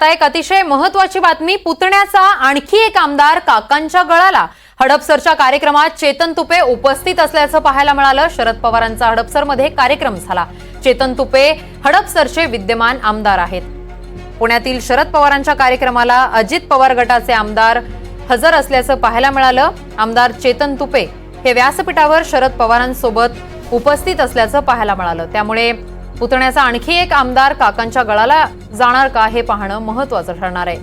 आता एक अतिशय महत्वाची बातमी पुतण्याचा आणखी एक आमदार काकांच्या गळाला. हडपसरच्या कार्यक्रमात चेतन तुपे उपस्थित असल्याचं पाहायला मिळालं. शरद पवारांचा हडपसरमध्ये कार्यक्रम झाला. चेतन तुपे हडपसरचे विद्यमान आमदार आहेत. पुण्यातील शरद पवारांच्या कार्यक्रमाला अजित पवार गटाचे आमदार हजर असल्याचं पाहायला मिळालं. आमदार चेतन तुपे हे व्यासपीठावर शरद पवारांसोबत उपस्थित असल्याचं पाहायला मिळालं. त्यामुळे पुतण्याचा आणखी एक आमदार काकांच्या गळाला जाणार का हे पाहणं महत्वाचं ठरणार आहे.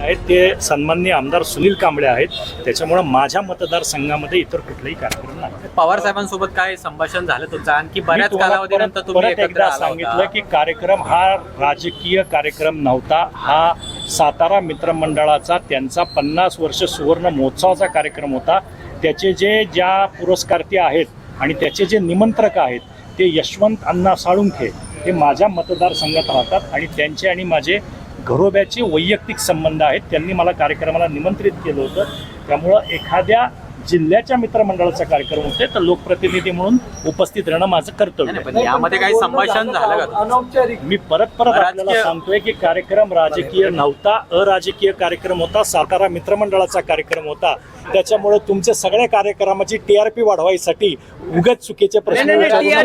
आहेत ते सन्माननीय आमदार सुनील कांबळे आहेत. त्याच्यामुळे माझ्या मतदारसंघामध्ये इतर कुठलाही कार्यक्रम नाही. पवार साहेबांसोबत काय संभाषण झालं तुमचं? आणखी बऱ्याच कालावधीनंतर तुम्ही एकदा आला सांगितलं. की कार्यक्रम हा राजकीय कार्यक्रम नव्हता. हा सातारा मित्रमंडळाचा त्यांचा पन्नास वर्ष सुवर्ण महोत्सवाचा कार्यक्रम होता. त्याचे जे ज्या पुरस्कारते आहेत आणि त्याचे जे निमंत्रक आहेत ते यशवंत अण्णा साळुंखे हे माझ्या मतदारसंघात राहतात आणि त्यांचे आणि माझे घरोब्याचे वैयक्तिक संबंध आहेत. त्यांनी मला कार्यक्रमाला निमंत्रित केलं होतं. त्यामुळं एखाद्या जिल्ह्याच्या मित्रमंडळाचा कार्यक्रम होते तर लोकप्रतिनिधी म्हणून उपस्थित राहणं माझं कर्तव्य नाही, आहे पण यामध्ये काही संभाषण झालं का तुमचं? मी परत परत राजकीय- आपल्याला सांगतोय की कार्यक्रम राजकीय नव्हता अराजकीय कार्यक्रम होता सातारा मित्रमंडळाचा कार्यक्रम होता त्याच्यामुळे तुमच्या सगळ्या कार्यक्रमाची टीआरपी वाढवायसाठी उगत चुकीचे प्रश्न विचारू नका.